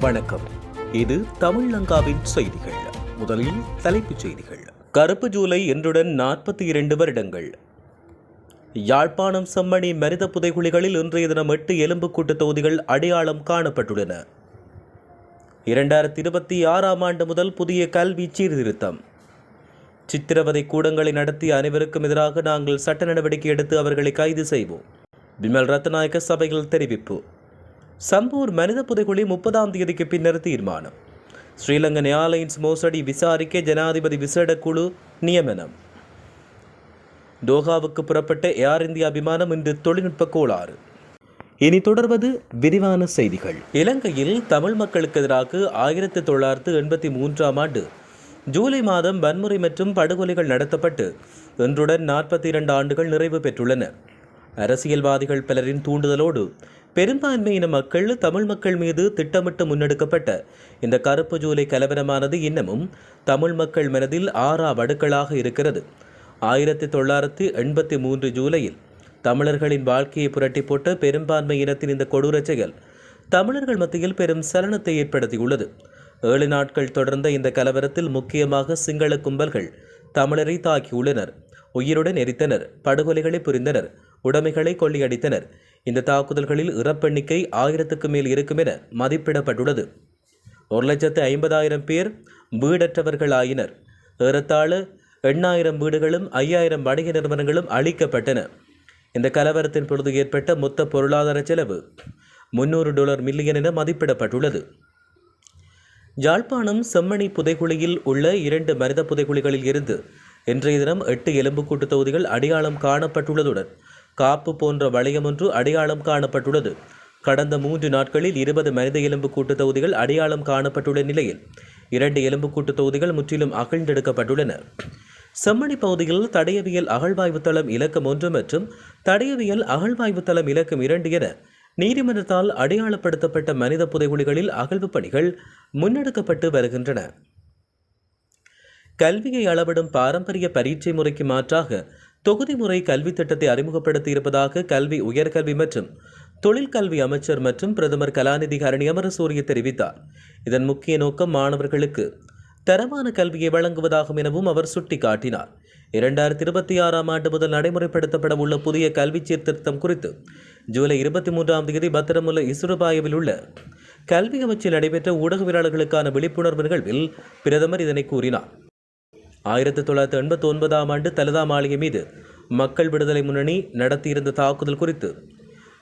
வணக்கம். இது தமிழ்லங்காவின் செய்திகள். முதலில் தலைப்புச் செய்திகள். கருப்பு ஜூலை என்றுடன் நாற்பத்தி இரண்டு வருடங்கள். யாழ்ப்பாணம் செம்மணி மனித புதைகுழிகளில் இன்றைய தினம் எட்டு எலும்புக்கூட்டு தொகுதிகள் அடையாளம் காணப்பட்டுள்ளன. இரண்டாயிரத்தி இருபத்தி ஆறாம் ஆண்டு முதல் புதிய கல்வி சீர்திருத்தம். சித்திரவதை கூடங்களை நடத்திய அனைவருக்கும் எதிராக நாங்கள் சட்ட நடவடிக்கை எடுத்து அவர்களை கைது செய்வோம். விமல் ரத்நாயக்க சபையில் தெரிவிப்பு. சம்பூர் மனித புதைகுழி முப்பதாம் தேதிக்கு பின்னர் தீர்மானம். ஸ்ரீலங்கன் ஏர்லைன்ஸ் மோசடி விசாரிக்க ஜனாதிபதி விசேட குழு நியமனம். டோஹாவுக்கு புறப்பட்ட ஏர் இந்தியா விமானம் இன்று தொழில்நுட்ப கோளாறு. இனி தொடர்வது விரிவான செய்திகள். இலங்கையில் தமிழ் மக்களுக்கு எதிராக ஆயிரத்தி தொள்ளாயிரத்து எண்பத்தி மூன்றாம் ஆண்டு ஜூலை மாதம் வன்முறை மற்றும் படுகொலைகள் நடத்தப்பட்டு இன்றுடன் நாற்பத்தி இரண்டு ஆண்டுகள் நிறைவு பெற்றுள்ளன. அரசியல்வாதிகள் பலரின் தூண்டுதலோடு பெரும்பான்மையின மக்கள் தமிழ் மக்கள் மீது திட்டமிட்டு முன்னெடுக்கப்பட்ட இந்த கருப்பு ஜூலை கலவரமானது இன்னமும் தமிழ் மக்கள் மனதில் ஆறா வடுக்களாக இருக்கிறது. ஆயிரத்தி தொள்ளாயிரத்தி எண்பத்தி மூன்று ஜூலையில் தமிழர்களின் வாழ்க்கையை புரட்டி போட்ட பெரும்பான்மை இனத்தின் இந்த கொடூர செயல் தமிழர்கள் மத்தியில் பெரும் சலனத்தை ஏற்படுத்தியுள்ளது. ஏழு நாட்கள் தொடர்ந்த இந்த கலவரத்தில் முக்கியமாக சிங்கள கும்பல்கள் தமிழரை தாக்கியுள்ளனர். உயிருடன் எரித்தனர். படுகொலைகளை புரிந்தனர். உடைமைகளை கொள்ளையடித்தனர். இந்த தாக்குதல்களில் இறப்பெண்ணிக்கை ஆயிரத்துக்கு மேல் இருக்கும் என மதிப்பிடப்பட்டுள்ளது. ஒரு லட்சத்து ஐம்பதாயிரம் பேர் வீடற்றவர்கள் ஆயினர் ஏறத்தாழ எண்ணாயிரம் வீடுகளும் ஐயாயிரம் வணிக நிறுவனங்களும் அழிக்கப்பட்டன. இந்த கலவரத்தின் பொழுது ஏற்பட்ட மொத்த பொருளாதார செலவு முன்னூறு டாலர் மில்லியன் என மதிப்பிடப்பட்டுள்ளது. யாழ்ப்பாணம் செம்மணி புதைகுழியில் உள்ள இரண்டு மனித புதைகுழிகளில் இருந்து இன்றைய தினம் எட்டு எலும்புக்கூட்டு தொகுதிகள் அடையாளம் காணப்பட்டுள்ளதுடன் காப்பு போன்ற வளையம் ஒன்று அடையாளம் காணப்பட்டுள்ளது. கடந்த மூன்று நாட்களில் இருபது மனித எலும்புக்கூட்டு தொகுதிகள் அடையாளம் காணப்பட்டுள்ள நிலையில் இரண்டு எலும்புக்கூட்டு தொகுதிகள் முற்றிலும் அகழ்ந்தெடுக்கப்பட்டுள்ளன. செம்மணி பகுதியில் தடயவியல் அகழ்வாய்வு தளம் இலக்கம் ஒன்று மற்றும் தடயவியல் அகழ்வாய்வு தளம் இலக்கம் இரண்டு என நீதிமன்றத்தால் அடையாளப்படுத்தப்பட்ட மனித புதைகுழிகளில் அகழ்வு பணிகள் முன்னெடுக்கப்பட்டு வருகின்றன. கல்வியை அளவிடும் பாரம்பரிய பரீட்சை முறைக்கு மாற்றாக தொகுதி முறை கல்வி திட்டத்தை அறிமுகப்படுத்தி இருப்பதாக கல்வி உயர்கல்வி மற்றும் தொழிற்கல்வி அமைச்சர் மற்றும் பிரதமர் கலாநிதி ஹரணி அமரசூரிய தெரிவித்தார். இதன் முக்கிய நோக்கம் மாணவர்களுக்கு தரமான கல்வியை வழங்குவதாகும் எனவும் அவர் சுட்டிக்காட்டினார். இரண்டாயிரத்தி இருபத்தி ஆறாம் ஆண்டு முதல் நடைமுறைப்படுத்தப்பட உள்ள புதிய கல்வி சீர்திருத்தம் குறித்து ஜூலை இருபத்தி மூன்றாம் தேதி பத்திரமுல்ல இசுரபாயவில் உள்ள கல்வி அமைச்சில் நடைபெற்ற ஊடகவியலாளர்களுக்கான விழிப்புணர்வு நிகழ்வில் பிரதமர் இதனை கூறினார். ஆயிரத்தி தொள்ளாயிரத்தி எண்பத்தி ஒன்பதாம் ஆண்டு தலதா மாளிகை மீது மக்கள் விடுதலை முன்னணி நடத்தியிருந்த தாக்குதல் குறித்து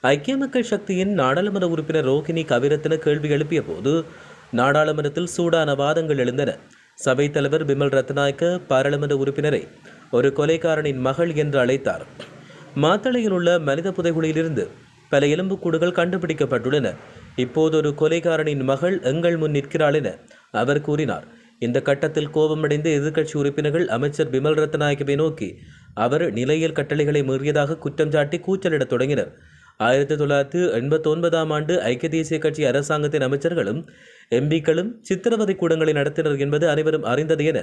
ஐக்கிய மக்கள் சக்தியின் நாடாளுமன்ற உறுப்பினர் ரோஹிணி கவிரத்தின கேள்வி எழுப்பிய போது நாடாளுமன்றத்தில் சூடான வாதங்கள் எழுந்தன. சபைத் தலைவர் பிமல் ரத்நாயக்க பாராளுமன்ற உறுப்பினரை ஒரு கொலைக்காரனின் மகள் என்று அழைத்தார். மாத்தளையில் உள்ள மனித புதைகுழியிலிருந்து பல எலும்புக்கூடுகள் கண்டுபிடிக்கப்பட்டுள்ளன. இப்போது ஒரு கொலைகாரனின் மகள் எங்கள் முன் நிற்கிறாள் என அவர் கூறினார். இந்த கட்டத்தில் கோபமடைந்த எதிர்க்கட்சி உறுப்பினர்கள் அமைச்சர் பிமல் ரத்நாயக்கவை நோக்கி அவர் நிலையியல் கட்டளைகளை மீறியதாக குற்றம் சாட்டி கூச்சலிடத் தொடங்கினர். ஆயிரத்தி தொள்ளாயிரத்தி எண்பத்தி ஒன்பதாம் ஆண்டு ஐக்கிய தேசிய கட்சி அரசாங்கத்தின் அமைச்சர்களும் எம்பிக்களும் சித்திரவதை கூடங்களை நடத்தினர் என்பது அனைவரும் அறிந்தது என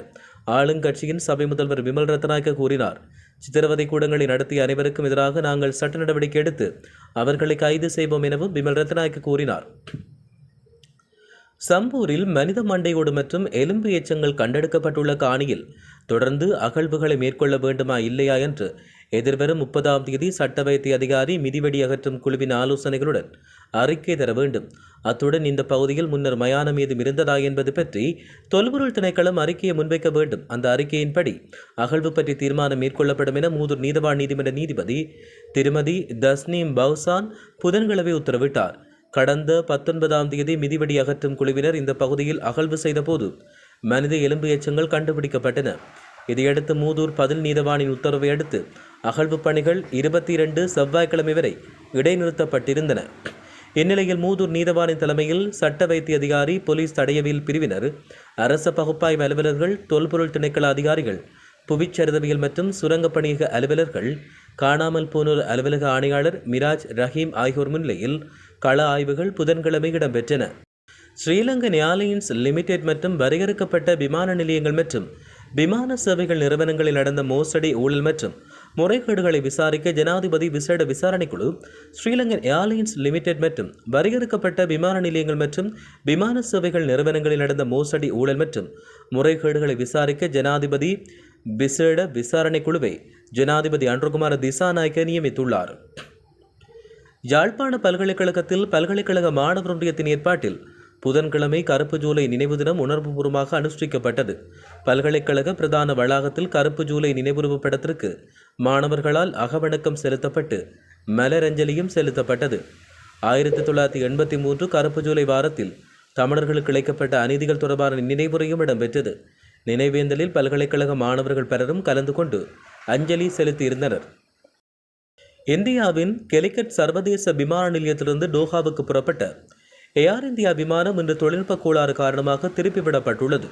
ஆளுங்கட்சியின் சபை முதல்வர் விமல் ரத்நாயக்க கூறினார். சித்திரவதை கூடங்களை நடத்திய அனைவருக்கும் எதிராக நாங்கள் சட்ட நடவடிக்கை எடுத்து அவர்களை கைது செய்வோம் எனவும் விமல் ரத்நாயக்க கூறினார். சம்பூரில் மனித மண்டையோடு மற்றும் எலும்பு எச்சங்கள் கண்டெடுக்கப்பட்டுள்ள காணியில் தொடர்ந்து அகழ்வுகளை மேற்கொள்ள வேண்டுமா இல்லையா என்று எதிர்வரும் முப்பதாம் தேதி சட்ட வைத்திய அதிகாரி மிதிவெடி அகற்றும் குழுவின் ஆலோசனைகளுடன் அறிக்கை தர வேண்டும். அத்துடன் இந்த பகுதியில் முன்னர் மயானம் ஏதும் இருந்ததா என்பது பற்றி தொல்பொருள் திணைக்களம் அறிக்கையை முன்வைக்க வேண்டும். அந்த அறிக்கையின்படி அகழ்வு பற்றி தீர்மானம் மேற்கொள்ளப்படும் என மூதூர் நீதவான் நீதிமன்ற நீதிபதி திருமதி தஸ்னீம் பவுசான் புதன்கிழமை உத்தரவிட்டார். கடந்த பத்தொன்பதாம் தேதி மிதிவெடி அகற்றும் குழுவினர் இந்த பகுதியில் அகழ்வு செய்தபோது மனித எலும்பு எச்சங்கள் கண்டுபிடிக்கப்பட்டன. இதையடுத்து மூதூர் பதில் நீதவானின் உத்தரவை அடுத்து அகழ்வு பணிகள் இருபத்தி இரண்டு செவ்வாய்க்கிழமை வரை இடைநிறுத்தப்பட்டிருந்தன. இந்நிலையில் மூதூர் நீதவானின் தலைமையில் சட்ட வைத்திய அதிகாரி போலீஸ் தடையவியல் பிரிவினர் அரச பகுப்பாய்வு அலுவலர்கள் தொல்பொருள் திணைக்கள அதிகாரிகள் புவிச்சரிதவியல் மற்றும் சுரங்கப்பணியக அலுவலர்கள் காணாமல் போனோர் அலுவலக ஆணையாளர் மிராஜ் ரஹீம் ஆகியோர் முன்னிலையில் கள ஆய்வுகள் புதன்கிழமை இடம்பெற்றன. ஸ்ரீலங்கன் ஏர்லைன்ஸ் லிமிடெட் மற்றும் வரையறுக்கப்பட்ட விமான நிலையங்கள் மற்றும் விமான சேவைகள் நிறுவனங்களில் நடந்த மோசடி ஊழல் மற்றும் முறைகேடுகளை விசாரிக்க ஜனாதிபதி விசேட விசாரணைக்குழு ஸ்ரீலங்கன் ஏர்லைன்ஸ் லிமிடெட் மற்றும் வரையறுக்கப்பட்ட விமான நிலையங்கள் மற்றும் விமான சேவைகள் நிறுவனங்களில் நடந்த மோசடி ஊழல் மற்றும் முறைகேடுகளை விசாரிக்க ஜனாதிபதி விசேட விசாரணை குழுவை ஜனாதிபதி அன்றுகுமார திசாநாயக்க நியமித்துள்ளார். யாழ்ப்பாண பல்கலைக்கழகத்தில் பல்கலைக்கழக மாணவர் ஒன்றியத்தின் ஏற்பாட்டில் புதன்கிழமை கருப்பு ஜூலை நினைவு தினம் உணர்வுபூர்வமாக அனுஷ்டிக்கப்பட்டது. பல்கலைக்கழக பிரதான வளாகத்தில் கருப்பு ஜூலை நினைவுருவ படத்திற்கு மாணவர்களால் அகவணக்கம் செலுத்தப்பட்டு மலரஞ்சலியும் செலுத்தப்பட்டது. ஆயிரத்தி தொள்ளாயிரத்தி எண்பத்தி மூன்று கருப்பு ஜூலை வாரத்தில் தமிழர்களுக்கு இழைக்கப்பட்ட அநீதிகள் தொடர்பான நினைவுரையும் இடம்பெற்றது. நினைவேந்தலில் பல்கலைக்கழக மாணவர்கள் பலரும் கலந்து கொண்டு அஞ்சலி செலுத்தியிருந்தனர். இந்தியாவின் கெலிக்கட் சர்வதேச விமான நிலையத்திலிருந்து டோஹாவுக்கு புறப்பட்ட ஏர் இந்தியா விமானம் இன்று தொழில்நுட்ப கோளாறு காரணமாக திருப்பிவிடப்பட்டுள்ளது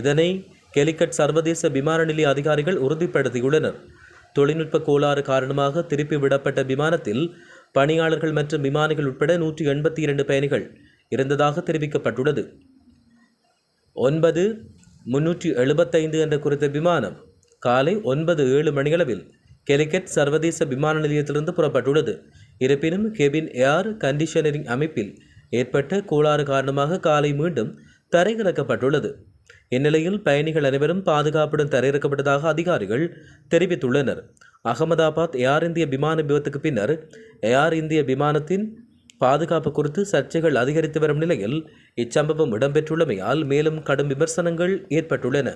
இதனை கெலிக்கட் சர்வதேச விமான நிலைய அதிகாரிகள் உறுதிப்படுத்தியுள்ளனர். தொழில்நுட்ப கோளாறு காரணமாக திருப்பி விடப்பட்ட விமானத்தில் பணியாளர்கள் மற்றும் விமானிகள் உட்பட நூற்றி எண்பத்தி இரண்டு பயணிகள் இருந்ததாக தெரிவிக்கப்பட்டுள்ளது. ஒன்பது முன்னூற்றி எழுபத்தைந்து என்ற குறித்த விமானம் காலை ஒன்பது ஏழு மணியளவில் கெலிக்கட் சர்வதேச விமான நிலையத்திலிருந்து புறப்பட்டுள்ளது. இருப்பினும் கெபின் ஏர் கண்டிஷனரிங் அமைப்பில் ஏற்பட்ட கோளாறு காரணமாக காலை மீண்டும் தரையிறக்கப்பட்டுள்ளது இந்நிலையில் பயணிகள் அனைவரும் பாதுகாப்புடன் தரையிறக்கப்பட்டதாக அதிகாரிகள் தெரிவித்துள்ளனர். அகமதாபாத் ஏர் இந்திய விமான விபத்துக்கு பின்னர் ஏர் இந்திய விமானத்தின் பாதுகாப்பு குறித்து சர்ச்சைகள் அதிகரித்து வரும் நிலையில் இச்சம்பவம் இடம்பெற்றுள்ளமையால் மேலும் கடும் விமர்சனங்கள் ஏற்பட்டுள்ளன.